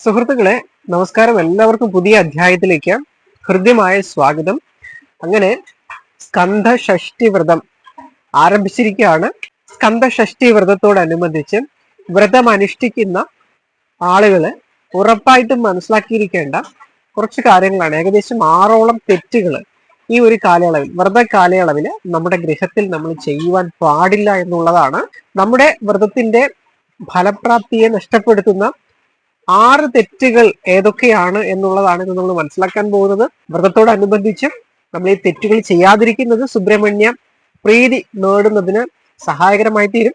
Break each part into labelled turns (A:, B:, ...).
A: സുഹൃത്തുക്കളെ നമസ്കാരം. എല്ലാവർക്കും പുതിയ അധ്യായത്തിലേക്ക് ഹൃദ്യമായ സ്വാഗതം. അങ്ങനെ സ്കന്ധഷഷ്ടി വ്രതം ആരംഭിച്ചിരിക്കുകയാണ്. സ്കന്ധഷഷ്ടി വ്രതത്തോടനുബന്ധിച്ച് വ്രതം അനുഷ്ഠിക്കുന്ന ആളുകൾ ഉറപ്പായിട്ടും മനസ്സിലാക്കിയിരിക്കേണ്ട കുറച്ച് കാര്യങ്ങളാണ്. ഏകദേശം ആറോളം തെറ്റുകൾ ഈ ഒരു കാലയളവിൽ വ്രത കാലയളവിൽ നമ്മുടെ ഗൃഹത്തിൽ നമ്മൾ ചെയ്യുവാൻ പാടില്ല എന്നുള്ളതാണ്. നമ്മുടെ വ്രതത്തിന്റെ ഫലപ്രാപ്തിയെ നഷ്ടപ്പെടുത്തുന്ന ആറ് തെറ്റുകൾ ഏതൊക്കെയാണ് എന്നുള്ളതാണ് ഇന്ന് നമ്മൾ മനസ്സിലാക്കാൻ പോകുന്നത്. വ്രതത്തോടനുബന്ധിച്ച് നമ്മൾ ഈ തെറ്റുകൾ ചെയ്യാതിരിക്കുന്നത് സുബ്രഹ്മണ്യ പ്രീതി നേടുന്നതിന് സഹായകരമായി തീരും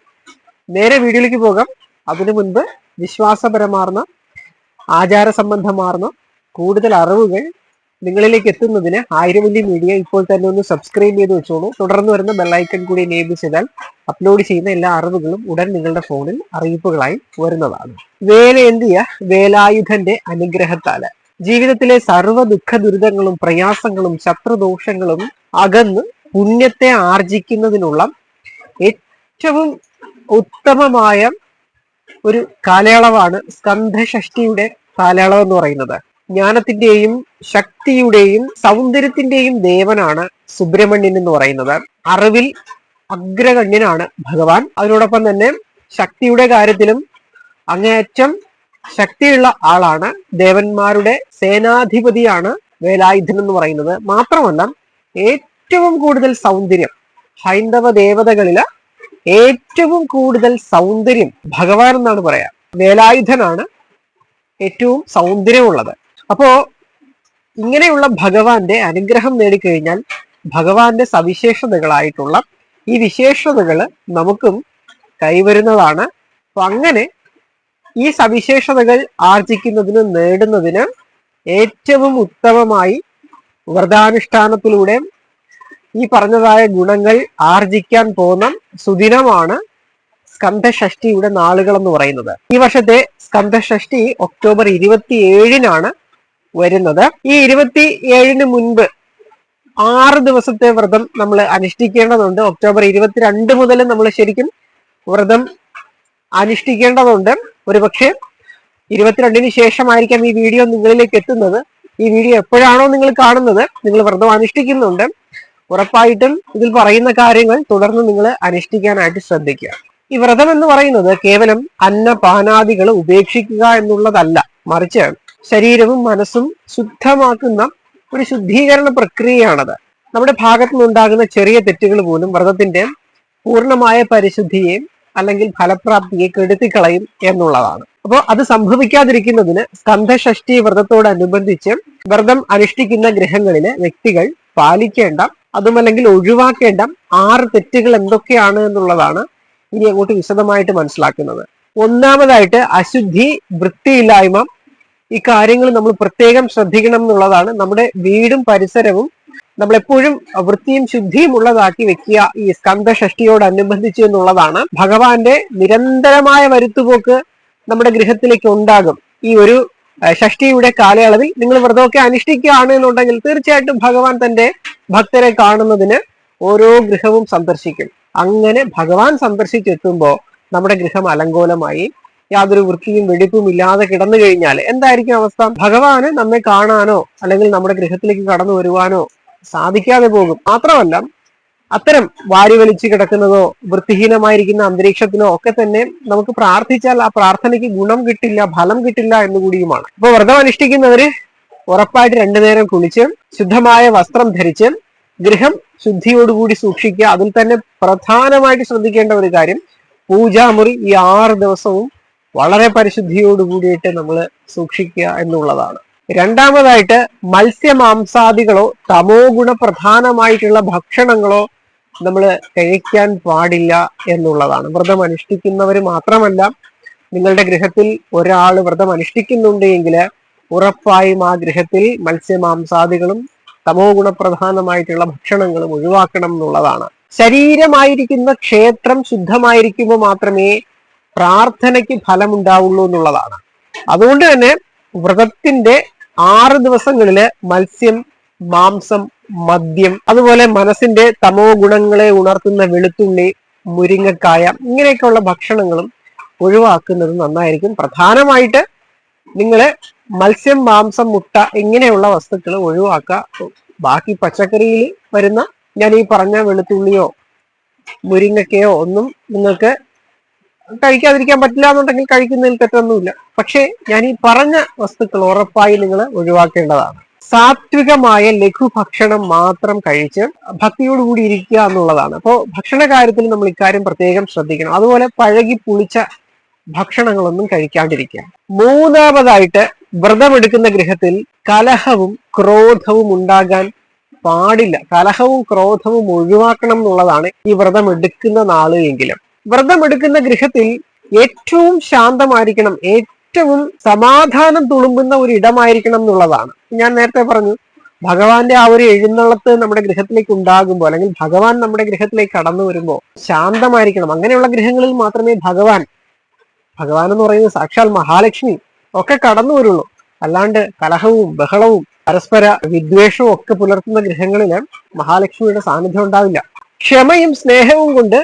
A: നേരെ വീഡിയോയിലേക്ക് പോകാം. അതിനു മുൻപ് വിശ്വാസപരമാർന്ന ആചാര സംബന്ധമാർന്ന കൂടുതൽ അറിവുകൾ നിങ്ങളിലേക്ക് എത്തുന്നതിന് ആയിരവല്ലി മീഡിയ ഇപ്പോൾ തന്നെ ഒന്ന് സബ്സ്ക്രൈബ് ചെയ്ത് വെച്ചോളൂ. തുടർന്ന് വരുന്ന ബെല്ലൈക്കൺ കൂടി എനേബിൾ ചെയ്താൽ അപ്ലോഡ് ചെയ്യുന്ന എല്ലാ അറിവുകളും ഉടൻ നിങ്ങളുടെ ഫോണിൽ അറിയിപ്പുകളായി വരുന്നതാണ്. വേലേന്തിയ വേലായുധന്റെ അനുഗ്രഹത്താൽ. ജീവിതത്തിലെ സർവ ദുഃഖ ദുരിതങ്ങളും പ്രയാസങ്ങളും ശത്രുദോഷങ്ങളും അകന്ന് പുണ്യത്തെ ആർജിക്കുന്നതിനുള്ള ഏറ്റവും ഉത്തമമായ ഒരു കാലയളവാണ് സ്കന്ധഷഷ്ടിയുടെ കാലയളവ് എന്ന് പറയുന്നത്. ജ്ഞാനത്തിന്റെയും ശക്തിയുടെയും സൗന്ദര്യത്തിന്റെയും ദേവനാണ് സുബ്രഹ്മണ്യൻ എന്ന് പറയുന്നത്. അറിവിൽ അഗ്രഗണ്യനാണ് ഭഗവാൻ. അതിനോടൊപ്പം തന്നെ ശക്തിയുടെ കാര്യത്തിലും അങ്ങേയറ്റം ശക്തിയുള്ള ആളാണ് ദേവന്മാരുടെ സേനാധിപതിയാണ് വേലായുധൻ എന്ന് പറയുന്നത്. മാത്രമല്ല ഏറ്റവും കൂടുതൽ സൗന്ദര്യം ഹൈന്ദവ ദേവതകളിൽ ഏറ്റവും കൂടുതൽ സൗന്ദര്യം ഭഗവാൻ എന്നാണ് പറയാ. വേലായുധനാണ് ഏറ്റവും സൗന്ദര്യമുള്ളത്. അപ്പോ ഇങ്ങനെയുള്ള ഭഗവാന്റെ അനുഗ്രഹം നേടിക്കഴിഞ്ഞാൽ ഭഗവാന്റെ സവിശേഷതകളായിട്ടുള്ള ഈ വിശേഷതകൾ നമുക്കും കൈവരുന്നതാണ്. അപ്പൊ അങ്ങനെ ഈ സവിശേഷതകൾ ആർജിക്കുന്നതിന് നേടുന്നതിന് ഏറ്റവും ഉത്തമമായി വ്രതാനുഷ്ഠാനത്തിലൂടെ ഈ പറഞ്ഞതായ ഗുണങ്ങൾ ആർജിക്കാൻ പോകുന്ന സുദിനമാണ് സ്കന്ധഷഷ്ടിയുടെ നാളുകൾ എന്ന് പറയുന്നത്. ഈ വർഷത്തെ സ്കന്ധഷഷ്ടി ഒക്ടോബർ ഇരുപത്തി ഏഴിനാണ് വരുന്നത്. ഈ ഇരുപത്തി ഏഴിന് മുൻപ് ആറ് ദിവസത്തെ വ്രതം നമ്മൾ അനുഷ്ഠിക്കേണ്ടതുണ്ട്. ഒക്ടോബർ ഇരുപത്തിരണ്ട് മുതൽ നമ്മൾ ശരിക്കും വ്രതം അനുഷ്ഠിക്കേണ്ടതുണ്ട്. ഒരുപക്ഷെ ഇരുപത്തിരണ്ടിന് ശേഷമായിരിക്കാം ഈ വീഡിയോ നിങ്ങളിലേക്ക് എത്തുന്നത്. ഈ വീഡിയോ എപ്പോഴാണോ നിങ്ങൾ കാണുന്നത് നിങ്ങൾ വ്രതം അനുഷ്ഠിക്കുന്നുണ്ട്. ഉറപ്പായിട്ടും ഇതിൽ പറയുന്ന കാര്യങ്ങൾ തുടർന്ന് നിങ്ങൾ അനുഷ്ഠിക്കാനായിട്ട് ശ്രദ്ധിക്കുക. ഈ വ്രതം എന്ന് പറയുന്നത് കേവലം അന്നപാനാദികൾ ഉപേക്ഷിക്കുക എന്നുള്ളതല്ല. മറിച്ച് ശരീരവും മനസ്സും ശുദ്ധമാക്കുന്ന ഒരു ശുദ്ധീകരണ പ്രക്രിയയാണത്. നമ്മുടെ ഭാഗത്തു നിന്നുണ്ടാകുന്ന ചെറിയ തെറ്റുകൾ പോലും വ്രതത്തിന്റെ പൂർണമായ പരിശുദ്ധിയെ അല്ലെങ്കിൽ ഫലപ്രാപ്തിയെ കെടുത്തിക്കളയും എന്നുള്ളതാണ്. അപ്പോൾ അത് സംഭവിക്കാതിരിക്കുന്നതിന് സ്കന്ധഷഷ്ടി വ്രതത്തോടനുബന്ധിച്ച് വ്രതം അനുഷ്ഠിക്കുന്ന ഗ്രഹങ്ങളിലെ വ്യക്തികൾ പാലിക്കേണ്ട അതുമല്ലെങ്കിൽ ഒഴിവാക്കേണ്ട ആറ് തെറ്റുകൾ എന്തൊക്കെയാണ് എന്നുള്ളതാണ് ഇനി അങ്ങോട്ട് വിശദമായിട്ട് മനസ്സിലാക്കുന്നത്. ഒന്നാമതായിട്ട് അശുദ്ധി വൃത്തിയില്ലായ്മ ഈ കാര്യങ്ങൾ നമ്മൾ പ്രത്യേകം ശ്രദ്ധിക്കണം എന്നുള്ളതാണ്. നമ്മുടെ വീടും പരിസരവും നമ്മൾ എപ്പോഴും വൃത്തിയും ശുദ്ധിയും ഉള്ളതാക്കി വെക്കുക ഈ സ്കന്ധഷഷ്ടിയോടനുബന്ധിച്ച് എന്നുള്ളതാണ്. ഭഗവാന്റെ നിരന്തരമായ വരുത്തുപോക്ക് നമ്മുടെ ഗൃഹത്തിലേക്ക് ഉണ്ടാകും. ഈ ഒരു ഷഷ്ടിയുടെ കാലയളവിൽ നിങ്ങൾ വ്രതമൊക്കെ അനുഷ്ഠിക്കുകയാണ് എന്നുണ്ടെങ്കിൽ തീർച്ചയായിട്ടും ഭഗവാൻ തന്റെ ഭക്തരെ കാണുന്നതിന് ഓരോ ഗൃഹവും സന്ദർശിക്കും. അങ്ങനെ ഭഗവാൻ സന്ദർശിച്ചെത്തുമ്പോൾ നമ്മുടെ ഗൃഹം അലങ്കോലമായി യാതൊരു വൃത്തിയും വെടിപ്പും ഇല്ലാതെ കിടന്നു കഴിഞ്ഞാൽ എന്തായിരിക്കും അവസ്ഥ? ഭഗവാന് നമ്മെ കാണാനോ അല്ലെങ്കിൽ നമ്മുടെ ഗൃഹത്തിലേക്ക് കടന്നു വരുവാനോ സാധിക്കാതെ പോകും. മാത്രമല്ല അത്തരം വാരി വലിച്ചു കിടക്കുന്നതോ വൃത്തിഹീനമായിരിക്കുന്ന അന്തരീക്ഷത്തിനോ ഒക്കെ തന്നെ നമുക്ക് പ്രാർത്ഥിച്ചാൽ ആ പ്രാർത്ഥനയ്ക്ക് ഗുണം കിട്ടില്ല ഫലം കിട്ടില്ല എന്ന് കൂടിയുമാണ്. ഇപ്പൊ വ്രതം അനുഷ്ഠിക്കുന്നവര് ഉറപ്പായിട്ട് രണ്ടു നേരം കുളിച്ച് ശുദ്ധമായ വസ്ത്രം ധരിച്ച് ഗൃഹം ശുദ്ധിയോടുകൂടി സൂക്ഷിക്കുക. അതിൽ തന്നെ പ്രധാനമായിട്ട് ശ്രദ്ധിക്കേണ്ട ഒരു കാര്യം പൂജാമുറി ഈ ആറ് ദിവസവും വളരെ പരിശുദ്ധിയോടുകൂടിയിട്ട് നമ്മൾ സൂക്ഷിക്കുക എന്നുള്ളതാണ്. രണ്ടാമതായിട്ട് മത്സ്യമാംസാദികളോ തമോ ഗുണപ്രധാനമായിട്ടുള്ള ഭക്ഷണങ്ങളോ നമ്മൾ കഴിക്കാൻ പാടില്ല എന്നുള്ളതാണ്. വ്രതം അനുഷ്ഠിക്കുന്നവർ മാത്രമല്ല നിങ്ങളുടെ ഗൃഹത്തിൽ ഒരാൾ വ്രതം അനുഷ്ഠിക്കുന്നുണ്ട് എങ്കിൽ ഉറപ്പായും ആ ഗൃഹത്തിൽ മത്സ്യമാംസാദികളും തമോ ഗുണപ്രധാനമായിട്ടുള്ള ഭക്ഷണങ്ങളും ഒഴിവാക്കണം എന്നുള്ളതാണ്. ശരീരമായിരിക്കുന്ന ക്ഷേത്രം ശുദ്ധമായിരിക്കുമ്പോൾ മാത്രമേ പ്രാർത്ഥനയ്ക്ക് ഫലമുണ്ടാവുള്ളൂ എന്നുള്ളതാണ്. അതുകൊണ്ട് തന്നെ വ്രതത്തിന്റെ ആറ് ദിവസങ്ങളിൽ മത്സ്യം മാംസം മദ്യം അതുപോലെ മനസ്സിന്റെ തമോ ഗുണങ്ങളെ ഉണർത്തുന്ന വെളുത്തുള്ളി മുരിങ്ങക്കായ ഇങ്ങനെയൊക്കെയുള്ള ഭക്ഷണങ്ങളും ഒഴിവാക്കുന്നത് നന്നായിരിക്കും. പ്രധാനമായിട്ട് നിങ്ങൾ മത്സ്യം മാംസം മുട്ട ഇങ്ങനെയുള്ള വസ്തുക്കൾ ഒഴിവാക്കുക. ബാക്കി പച്ചക്കറിയിൽ വരുന്ന ഞാൻ ഈ പറഞ്ഞ വെളുത്തുള്ളിയോ മുരിങ്ങക്കയോ ഒന്നും നിങ്ങൾക്ക് കഴിക്കാതിരിക്കാൻ പറ്റില്ല എന്നുണ്ടെങ്കിൽ കഴിക്കുന്നതിൽ തെറ്റൊന്നുമില്ല. പക്ഷേ ഞാൻ ഈ പറഞ്ഞ വസ്തുക്കൾ ഉറപ്പായി നിങ്ങൾ ഒഴിവാക്കേണ്ടതാണ്. സാത്വികമായ ലഘുഭക്ഷണം മാത്രം കഴിച്ച് ഭക്തിയോടുകൂടി ഇരിക്കുക എന്നുള്ളതാണ്. അപ്പോൾ ഭക്ഷണ കാര്യത്തിൽ നമ്മൾ ഇക്കാര്യം പ്രത്യേകം ശ്രദ്ധിക്കണം. അതുപോലെ പഴകി പുളിച്ച ഭക്ഷണങ്ങളൊന്നും കഴിക്കാണ്ടിരിക്കുക മൂന്നാമതായിട്ട് വ്രതമെടുക്കുന്ന ഗൃഹത്തിൽ കലഹവും ക്രോധവും ഉണ്ടാകാൻ പാടില്ല. കലഹവും ക്രോധവും ഒഴിവാക്കണം എന്നുള്ളതാണ് ഈ വ്രതം എടുക്കുന്ന നാൾ എങ്കിലും. വ്രതം എടുക്കുന്ന ഗൃഹത്തിൽ ഏറ്റവും ശാന്തമായിരിക്കണം ഏറ്റവും സമാധാനം തുളുമ്പുന്ന ഒരു ഇടമായിരിക്കണം എന്നുള്ളതാണ്. ഞാൻ നേരത്തെ പറഞ്ഞു ഭഗവാന്റെ ആ ഒരു എഴുന്നള്ളത്ത് നമ്മുടെ ഗൃഹത്തിലേക്ക് ഉണ്ടാകുമ്പോൾ അല്ലെങ്കിൽ ഭഗവാൻ നമ്മുടെ ഗൃഹത്തിലേക്ക് കടന്നു വരുമ്പോൾ ശാന്തമായിരിക്കണം. അങ്ങനെയുള്ള ഗൃഹങ്ങളിൽ മാത്രമേ ഭഗവാൻ ഭഗവാൻ എന്ന് പറയുന്നത് സാക്ഷാൽ മഹാലക്ഷ്മി ഒക്കെ കടന്നു വരുള്ളൂ. അല്ലാണ്ട് കലഹവും ബഹളവും പരസ്പര വിദ്വേഷവും ഒക്കെ പുലർത്തുന്ന ഗൃഹങ്ങളിൽ മഹാലക്ഷ്മിയുടെ സാന്നിധ്യം ഉണ്ടാവില്ല. ക്ഷമയും സ്നേഹവും കൊണ്ട്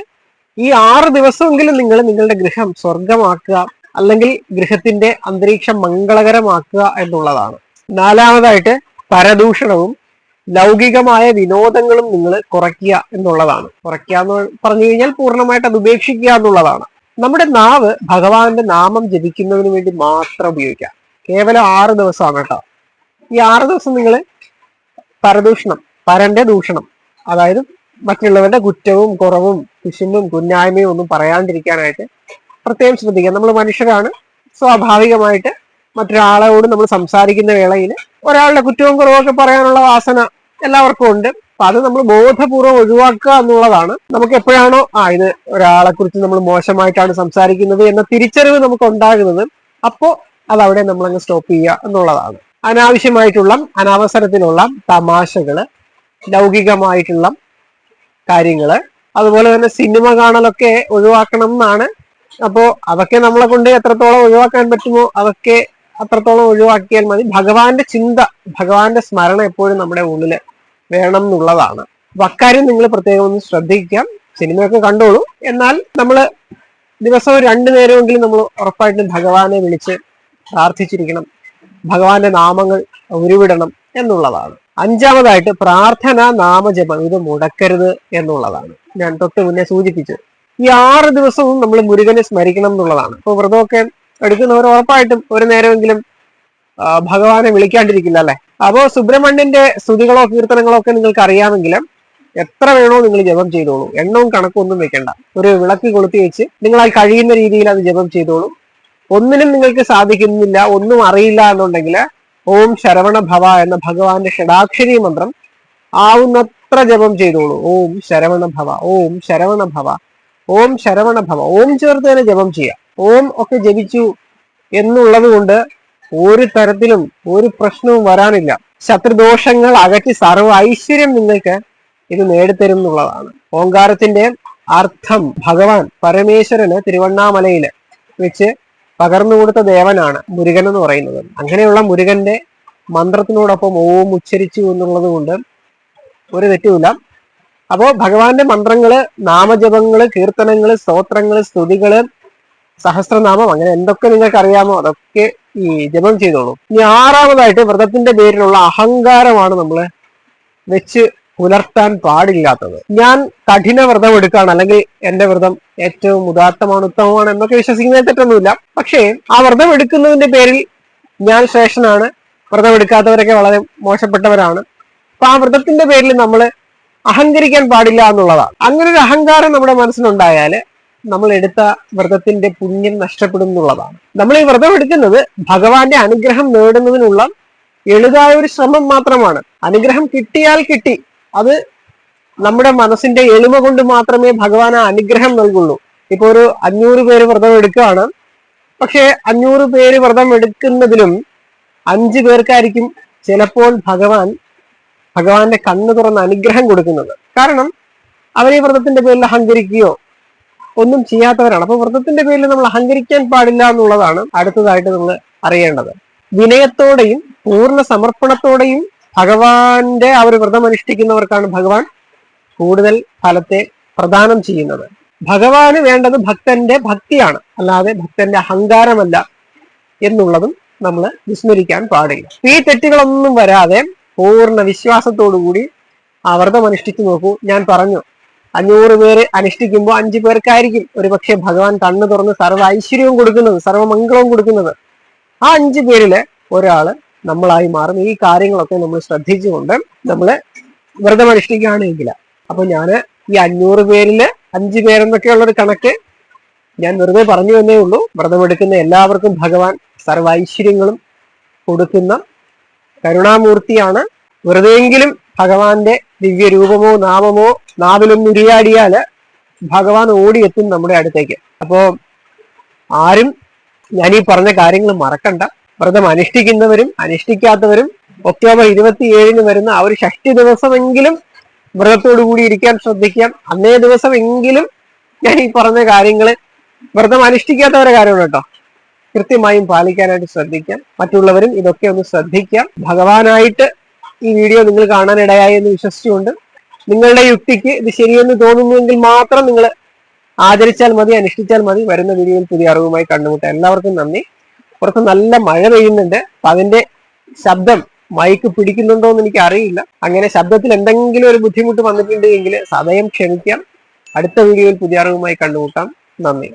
A: ഈ ആറ് ദിവസമെങ്കിലും നിങ്ങൾ നിങ്ങളുടെ ഗൃഹം സ്വർഗമാക്കുക അല്ലെങ്കിൽ ഗൃഹത്തിന്റെ അന്തരീക്ഷം മംഗളകരമാക്കുക എന്നുള്ളതാണ്. നാലാമതായിട്ട് പരദൂഷണവും ലൗകികമായ വിനോദങ്ങളും നിങ്ങൾ കുറയ്ക്കുക എന്നുള്ളതാണ്. കുറയ്ക്കുക എന്ന് പറഞ്ഞു കഴിഞ്ഞാൽ പൂർണമായിട്ട് അത് ഉപേക്ഷിക്കുക എന്നുള്ളതാണ്. നമ്മുടെ നാവ് ഭഗവാന്റെ നാമം ജപിക്കുന്നതിന് വേണ്ടി മാത്രം ഉപയോഗിക്കാം കേവലം ആറ് ദിവസമാണ് കേട്ടോ. ഈ ആറ് ദിവസം നിങ്ങൾ പരദൂഷണം പരന്റെ ദൂഷണം അതായത് മറ്റുള്ളവരുടെ കുറ്റവും കുറവും കുശുമ്പും കുന്നായ്മയും ഒന്നും പറയാണ്ടിരിക്കാനായിട്ട് പ്രത്യേകം ശ്രദ്ധിക്കുക. നമ്മൾ മനുഷ്യരാണ്. സ്വാഭാവികമായിട്ട് മറ്റൊരാളോട് നമ്മൾ സംസാരിക്കുന്ന വേളയിൽ ഒരാളുടെ കുറ്റവും കുറവും ഒക്കെ പറയാനുള്ള വാസന എല്ലാവർക്കും ഉണ്ട്. അപ്പൊ അത് നമ്മൾ ബോധപൂർവം ഒഴിവാക്കുക എന്നുള്ളതാണ്. നമുക്ക് എപ്പോഴാണോ ആ ഇത് ഒരാളെ കുറിച്ച് നമ്മൾ മോശമായിട്ടാണ് സംസാരിക്കുന്നത് എന്ന തിരിച്ചറിവ് നമുക്ക് ഉണ്ടാകുന്നത്. അപ്പോ അത് അവിടെ നമ്മൾ അങ്ങ് സ്റ്റോപ്പ് ചെയ്യുക എന്നുള്ളതാണ്. അനാവശ്യമായിട്ടുള്ള അനവസരത്തിലുള്ള തമാശകൾ ലൗകികമായിട്ടുള്ള കാര്യങ്ങൾ. അതുപോലെ തന്നെ സിനിമ കാണലൊക്കെ ഒഴിവാക്കണം എന്നാണ് അപ്പോ അതൊക്കെ നമ്മളെ കൊണ്ട് എത്രത്തോളം ഒഴിവാക്കാൻ പറ്റുമോ അതൊക്കെ അത്രത്തോളം ഒഴിവാക്കിയാൽ മതി. ഭഗവാന്റെ ചിന്ത ഭഗവാന്റെ സ്മരണ എപ്പോഴും നമ്മുടെ ഉള്ളിൽ വേണം എന്നുള്ളതാണ് അക്കാര്യം നിങ്ങൾ പ്രത്യേകം ഒന്ന് ശ്രദ്ധിക്കാം. സിനിമയൊക്കെ കണ്ടോളൂ. എന്നാൽ നമ്മൾ ദിവസം രണ്ടു നേരമെങ്കിലും നമ്മൾ ഉറപ്പായിട്ടും ഭഗവാനെ വിളിച്ച് പ്രാർത്ഥിച്ചിരിക്കണം. ഭഗവാന്റെ നാമങ്ങൾ ഉരുവിടണം എന്നുള്ളതാണ്. അഞ്ചാമതായിട്ട് പ്രാർത്ഥന നാമജപം. ഇത് മുടക്കരുത് എന്നുള്ളതാണ്. ഞാൻ തൊട്ട് മുന്നേ സൂചിപ്പിച്ചു. ഈ ആറ് ദിവസവും നമ്മൾ മുരുകനെ സ്മരിക്കണം എന്നുള്ളതാണ്. അപ്പൊ വ്രതമൊക്കെ എടുക്കുന്നവർ ഉറപ്പായിട്ടും ഒരു നേരമെങ്കിലും ഭഗവാനെ വിളിക്കാണ്ടിരിക്കില്ല അല്ലെ? അപ്പോ സുബ്രഹ്മണ്യന്റെ സ്തുതികളോ കീർത്തനങ്ങളോ ഒക്കെ നിങ്ങൾക്ക് അറിയാമെങ്കിലും എത്ര വേണോ നിങ്ങൾ ജപം ചെയ്തോളൂ. എണ്ണവും കണക്കും ഒന്നും വെക്കണ്ട. ഒരു വിളക്ക് കൊളുത്തി വെച്ച് നിങ്ങളാൽ കഴിയുന്ന രീതിയിൽ അത് ജപം ചെയ്തോളൂ. ഒന്നിനും നിങ്ങൾക്ക് സാധിക്കുന്നില്ല ഒന്നും അറിയില്ല എന്നുണ്ടെങ്കിൽ ഓം ശരവണ ഭവ എന്ന ഭഗവാന്റെ ഷഡാക്ഷരി മന്ത്രം ആവുന്നത്ര ജപം ചെയ്തോളൂ. ഓം ശരവണ ഭവ ഓം ശരവണ ഭവ ഓം ശരവണ ഭവ. ഓം ചേർത്ത് തന്നെ ജപം ചെയ്യാം. ഓം ഒക്കെ ജപിച്ചു എന്നുള്ളത് കൊണ്ട് ഒരു തരത്തിലും ഒരു പ്രശ്നവും വരാനില്ല. ശത്രുദോഷങ്ങൾ അകറ്റി സർവ ഐശ്വര്യം നിങ്ങൾക്ക് ഇത് നേടിത്തരും എന്നുള്ളതാണ് ഓങ്കാരത്തിന്റെ അർത്ഥം ഭഗവാൻ പരമേശ്വരന് തിരുവണ്ണാമലയിൽ വെച്ച് പകർന്നു കൊടുത്ത ദേവനാണ് മുരുകൻ എന്ന് പറയുന്നത്. അങ്ങനെയുള്ള മുരുകന്റെ മന്ത്രത്തിനോടൊപ്പം ഓം ഉച്ചരിച്ചു എന്നുള്ളത് കൊണ്ട് ഒരു തെറ്റുമില്ല. അപ്പോ ഭഗവാന്റെ മന്ത്രങ്ങൾ നാമജപങ്ങൾ കീർത്തനങ്ങൾ സ്തോത്രങ്ങൾ സ്തുതികൾ സഹസ്രനാമം അങ്ങനെ എന്തൊക്കെ നിങ്ങൾക്ക് അറിയാമോ അതൊക്കെ ഈ ജപം ചെയ്തോളൂ. ഇനി ആറാമതായിട്ട് വ്രതത്തിന്റെ പേരിലുള്ള അഹങ്കാരമാണ് നമ്മൾ വെച്ച് പുലർത്താൻ പാടില്ലാത്തത്. ഞാൻ കഠിന വ്രതം എടുക്കുകയാണ്. അല്ലെങ്കിൽ എന്റെ വ്രതം ഏറ്റവും ഉദാത്തമാണ് ഉത്തമമാണ് എന്നൊക്കെ വിശ്വസിക്കുന്നതിൽ തെറ്റൊന്നുമില്ല പക്ഷേ ആ വ്രതം എടുക്കുന്നതിന്റെ പേരിൽ ഞാൻ ശ്രേഷ്ഠനാണ്. വ്രതം എടുക്കാത്തവരൊക്കെ വളരെ മോശപ്പെട്ടവരാണ്. അപ്പൊ ആ വ്രതത്തിന്റെ പേരിൽ നമ്മൾ അഹങ്കരിക്കാൻ പാടില്ല എന്നുള്ളതാണ്. അങ്ങനെ ഒരു അഹങ്കാരം നമ്മുടെ മനസ്സിലുണ്ടായാൽ നമ്മൾ എടുത്ത വ്രതത്തിന്റെ പുണ്യം നഷ്ടപ്പെടും എന്നുള്ളതാണ്. നമ്മൾ ഈ വ്രതം എടുക്കുന്നത് ഭഗവാന്റെ അനുഗ്രഹം നേടുന്നതിനുള്ള എളുതായ ഒരു ശ്രമം മാത്രമാണ്. അനുഗ്രഹം കിട്ടിയാൽ കിട്ടി അത് നമ്മുടെ മനസ്സിന്റെ എളിമ കൊണ്ട് മാത്രമേ ഭഗവാൻ അനുഗ്രഹം നൽകുള്ളൂ. ഇപ്പൊ ഒരു അഞ്ഞൂറ് പേര് വ്രതം എടുക്കുകയാണ്. പക്ഷെ അഞ്ഞൂറ് പേര് വ്രതം എടുക്കുന്നതിലും അഞ്ചു പേർക്കായിരിക്കും ചിലപ്പോൾ ഭഗവാൻ ഭഗവാന്റെ കണ്ണ് തുറന്ന് അനുഗ്രഹം കൊടുക്കുന്നത്. കാരണം അവരെ വ്രതത്തിന്റെ പേരിൽ അഹങ്കരിക്കുകയോ ഒന്നും ചെയ്യാത്തവരാണ്. അപ്പൊ വ്രതത്തിന്റെ പേരിൽ നമ്മൾ അഹങ്കരിക്കാൻ പാടില്ല എന്നുള്ളതാണ് അടുത്തതായിട്ട് നമ്മൾ അറിയേണ്ടത്. വിനയത്തോടെയും പൂർണ സമർപ്പണത്തോടെയും ഭഗവാന്റെ ആ ഒരു വ്രതം അനുഷ്ഠിക്കുന്നവർക്കാണ് ഭഗവാൻ കൂടുതൽ ഫലത്തെ പ്രദാനം ചെയ്യുന്നത്. ഭഗവാന് വേണ്ടത് ഭക്തന്റെ ഭക്തിയാണ്. അല്ലാതെ ഭക്തന്റെ അഹങ്കാരമല്ല എന്നുള്ളതും നമ്മൾ വിസ്മരിക്കാൻ പാടില്ല. ഈ തെറ്റുകളൊന്നും വരാതെ പൂർണ വിശ്വാസത്തോടുകൂടി ആ വ്രതം അനുഷ്ഠിച്ചു നോക്കൂ. ഞാൻ പറഞ്ഞു അഞ്ഞൂറ് പേര് അനുഷ്ഠിക്കുമ്പോൾ അഞ്ചു പേർക്കായിരിക്കും. ഒരുപക്ഷെ ഭഗവാൻ കണ്ണു തുറന്ന് സർവ ഐശ്വര്യവും കൊടുക്കുന്നത് സർവമംഗളവും കൊടുക്കുന്നത്. ആ അഞ്ചു പേരിൽ ഒരാൾ നമ്മളായി മാറും ഈ കാര്യങ്ങളൊക്കെ നമ്മൾ ശ്രദ്ധിച്ചുകൊണ്ട് നമ്മൾ വ്രതം അനുഷ്ഠിക്കുകയാണെങ്കിൽ അപ്പൊ ഞാൻ ഈ അഞ്ഞൂറ് പേരിൽ അഞ്ചു പേരെന്നൊക്കെയുള്ള ഒരു കണക്ക് ഞാൻ വെറുതെ പറഞ്ഞു എന്നേ ഉള്ളൂ. വ്രതമെടുക്കുന്ന എല്ലാവർക്കും ഭഗവാൻ സർവൈശ്വര്യങ്ങളും കൊടുക്കുന്ന കരുണാമൂർത്തിയാണ്. വെറുതെയെങ്കിലും ഭഗവാന്റെ ദിവ്യ രൂപമോ നാമമോ നാവിലൊന്ന് ഉരിയാടിയാൽ ഭഗവാൻ ഓടിയെത്തും നമ്മുടെ അടുത്തേക്ക്. അപ്പോ ആരും ഞാൻ ഈ പറഞ്ഞ കാര്യങ്ങൾ മറക്കണ്ട. വ്രതം അനുഷ്ഠിക്കുന്നവരും അനുഷ്ഠിക്കാത്തവരും ഒക്ടോബർ ഇരുപത്തിയേഴിന് വരുന്ന ആ ഒരു ഷഷ്ടി ദിവസമെങ്കിലും വ്രതത്തോടു കൂടി ഇരിക്കാൻ ശ്രദ്ധിക്കാം. അന്നേ ദിവസമെങ്കിലും ഞാൻ ഈ പറഞ്ഞ കാര്യങ്ങൾ വ്രതം അനുഷ്ഠിക്കാത്തവരെ കാര്യമാണ് കേട്ടോ. കൃത്യമായും പാലിക്കാനായിട്ട് ശ്രദ്ധിക്കാം. മറ്റുള്ളവരും ഇതൊക്കെ ഒന്ന് ശ്രദ്ധിക്കാം. ഭഗവാനായിട്ട് ഈ വീഡിയോ നിങ്ങൾ കാണാൻ ഇടയായി എന്ന് വിശ്വസിച്ചുകൊണ്ട് നിങ്ങളുടെ യുക്തിക്ക് ഇത് ശരിയെന്ന് തോന്നുന്നുവെങ്കിൽ മാത്രം നിങ്ങൾ ആചരിച്ചാൽ മതി അനുഷ്ഠിച്ചാൽ മതി വരുന്ന വീഡിയോയിൽ പുതിയ അറിവുമായി കണ്ടുമുട്ടാം. എല്ലാവർക്കും നന്ദി. പുറത്ത് നല്ല മഴ പെയ്യുന്നുണ്ട്. അപ്പൊ അതിന്റെ ശബ്ദം മൈക്ക് പിടിക്കുന്നുണ്ടോ എന്ന് എനിക്ക് അറിയില്ല. അങ്ങനെ ശബ്ദത്തിൽ എന്തെങ്കിലും ഒരു ബുദ്ധിമുട്ട് വന്നിട്ടുണ്ട് എങ്കിൽ സദയം ക്ഷമിക്കാം. അടുത്ത വീഡിയോയിൽ പുതിയ അറിവുമായി കണ്ടുമുട്ടാം. നന്ദി.